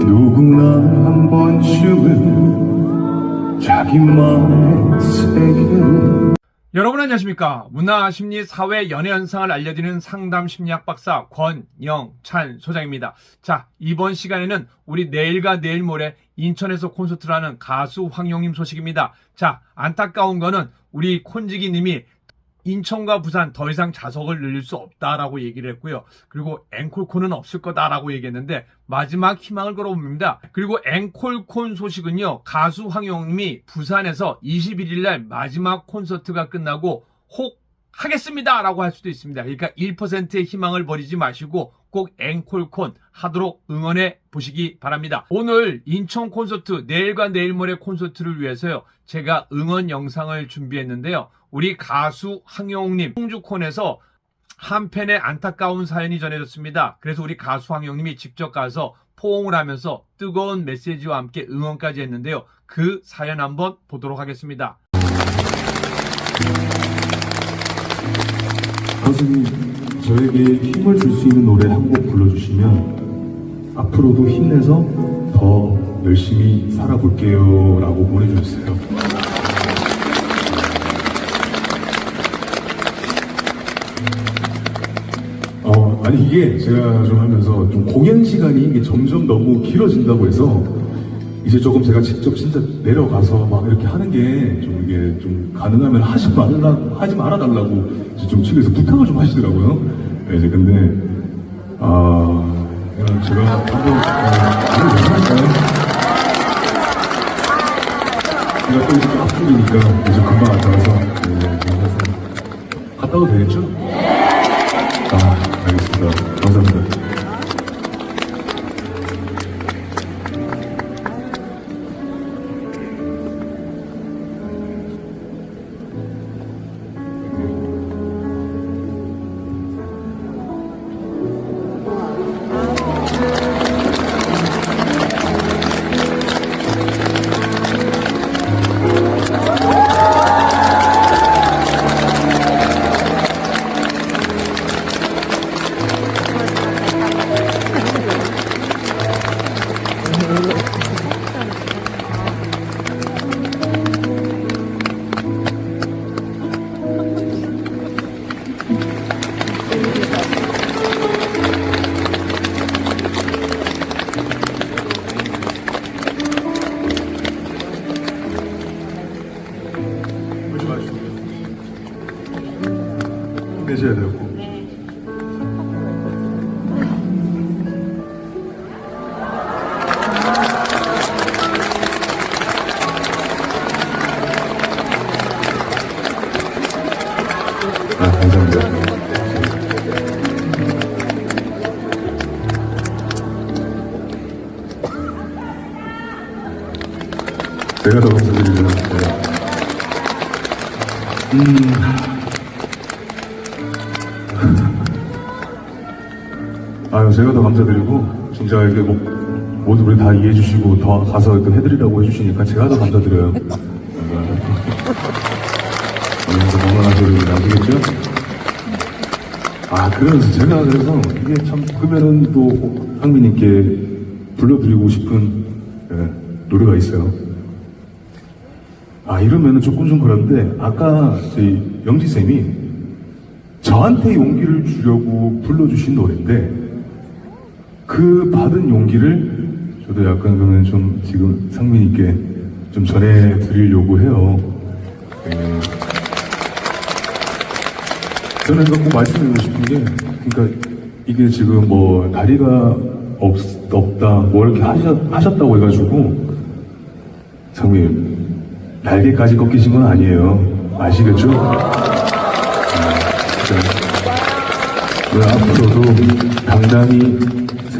누구나 한 번쯤은 자기만의 여러분 안녕하십니까 문화 심리 사회 연애 현상을 알려드리는 상담 심리학 박사 권영찬 소장입니다. 자 이번 시간에는 우리 내일과 내일 모레 인천에서 콘서트를 하는 가수 황용님 소식입니다. 자 안타까운 거는 우리 콘지기님이 인천과 부산 더 이상 좌석을 늘릴 수 없다라고 얘기를 했고요. 그리고 앵콜콘은 없을 거다라고 얘기했는데 마지막 희망을 걸어봅니다. 그리고 앵콜콘 소식은요. 가수 황용님이 부산에서 21일 날 마지막 콘서트가 끝나고 혹 하겠습니다 라고 할 수도 있습니다. 그러니까 1%의 희망을 버리지 마시고 꼭 앵콜콘 하도록 응원해 보시기 바랍니다. 오늘 인천 콘서트 내일과 내일 모레 콘서트를 위해서요. 제가 응원 영상을 준비했는데요. 우리 가수 황용님 홍주콘에서 한편의 안타까운 사연이 전해졌습니다. 그래서 우리 가수 황용님이 직접 가서 포옹을 하면서 뜨거운 메시지와 함께 응원까지 했는데요. 그 사연 한번 보도록 하겠습니다. 가수님 저에게 힘을 줄 수 있는 노래 한 곡 불러주시면 앞으로도 힘내서 더 열심히 살아볼게요 라고 보내주셨어요. 어, 아니 이게 제가 좀 하면서 좀 공연 시간이 점점 너무 길어진다고 해서 이제 조금 제가 직접 진짜 내려가서 막 이렇게 하는 게 좀 이게 좀 가능하면 하지 말라 하지 말아 달라고 이제 좀 측에서 부탁을 좀 하시더라고요. 네, 이제 근데 아 제가 한번 괜찮을까요? 제가 또 이제 앞쪽이니까 이제 금방 와서 네, 그래서 갔다 와도 되겠죠? 아 알겠습니다. 감사합니다. 힘내셔야 되고 아, 감사합니다. 제가 더 감사드리죠. 네. 아유, 제가 더 감사드리고, 진짜 이게 뭐, 모두 우리 다 이해해 주시고, 더 가서 또 해드리라고 해주시니까 제가 더 감사드려요. 오늘도 건강한 소리 나시겠죠? 아, 그래서 제가 그래서 이게 참, 그러면은 또 황민님께 불러드리고 싶은 예, 노래가 있어요. 아, 이러면은 조금 좀 그런데, 아까 저희 영지쌤이 저한테 용기를 주려고 불러주신 노래인데, 그 받은 용기를 저도 약간 그러면 좀 지금 상민이께 좀 전해 드리려고 해요. 예. 저는 꼭 말씀드리고 싶은 게, 그러니까 이게 지금 뭐 다리가 없, 없다, 뭐 이렇게 하셨, 하셨다고 해가지고, 상민, 날개까지 꺾이신 건 아니에요. 아시겠죠? 왜 앞으로도 당당히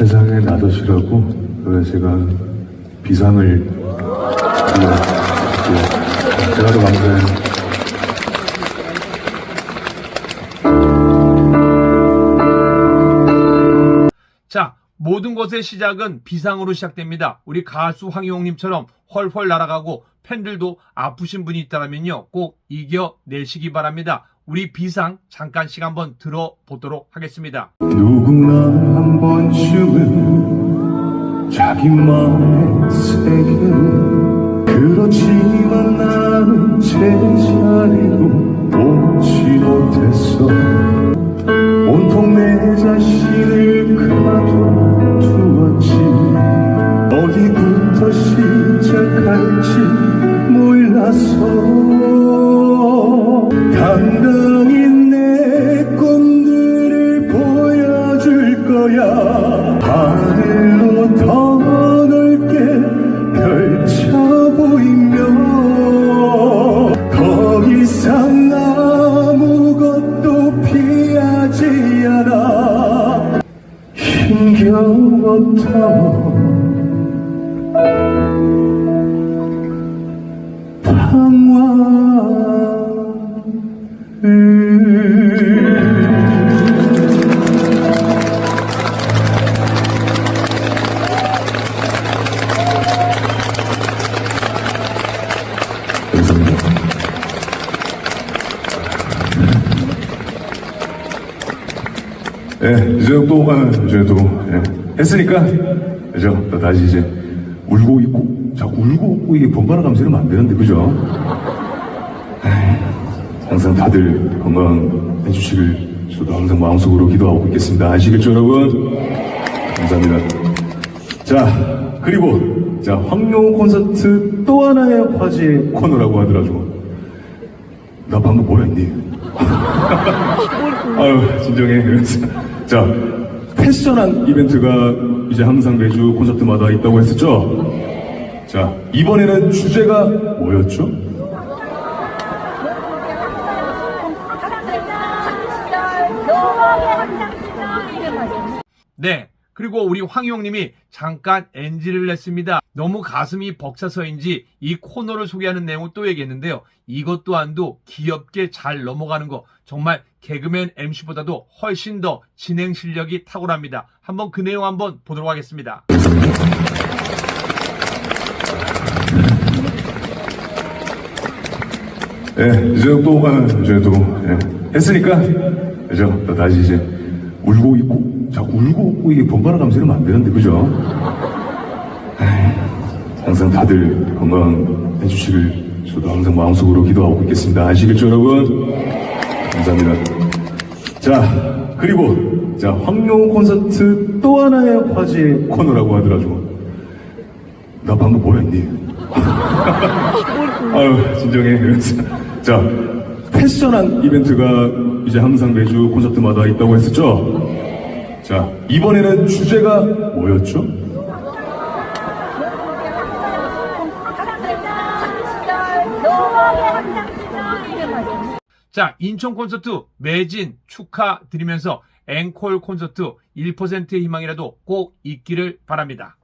세상에 나서시라고 왜 제가 비상을. 제가 더 감사해요. 자, 모든 것의 시작은 비상으로 시작됩니다. 우리 가수 황용님처럼 헐헐 날아가고 팬들도 아프신 분이 있다면요. 꼭 이겨내시기 바랍니다. 우리 비상 잠깐씩 한번 들어보도록 하겠습니다. 누구나 한 번쯤은 자기만의 세계로 그렇지만 나는 제자리로 오지 못했어 거야 하늘로 더 넓게 펼쳐 보이며 더 이상 아무것도 피하지 않아 힘겨웠던 이제 또, 아, 이제 또, 예, 했으니까, 그죠? 또 다시 이제, 울고 있고, 자꾸 울고 웃고 이게 번갈아 가면서 이러면 안 되는데, 그죠? 항상 다들 건강해 주시길, 저도 항상 마음속으로 기도하고 있겠습니다. 아시겠죠, 여러분? 감사합니다. 자, 그리고, 자, 황룡 콘서트 또 하나의 화제 코너라고 하더라고. 나 방금 뭐라 했니? 아유, 진정해. 자, 패션한 이벤트가 이제 항상 매주 콘서트마다 있다고 했었죠? 자, 이번에는 주제가 뭐였죠? 네. 그리고 우리 황용님이 잠깐 NG를 냈습니다. 너무 가슴이 벅차서인지 이 코너를 소개하는 내용을 또 얘기했는데요. 이것 또한도 귀엽게 잘 넘어가는 거 정말 개그맨 MC보다도 훨씬 더 진행 실력이 탁월합니다. 한번 그 내용 한번 보도록 하겠습니다. 예, 이제 또, 아, 이제 또, 예, 했으니까, 그죠? 또 다시 이제, 울고 있고, 자꾸 울고 웃고 이게 번갈아 가면서 이러면 안 되는데, 그죠? 에이, 항상 다들 건강해 주시길, 저도 항상 마음속으로 기도하고 있겠습니다. 아시겠죠, 여러분? 감사합니다. 자, 그리고, 자, 황룡 콘서트 또 하나의 화제 코너라고 하더라고. 나 방금 뭐라 했니? 아유, 진정해. 자, 패션한 이벤트가 이제 항상 매주 콘서트마다 있다고 했었죠? 자, 이번에는 주제가 뭐였죠? 자, 인천 콘서트 매진 축하드리면서 앵콜 콘서트 1%의 희망이라도 꼭 있기를 바랍니다.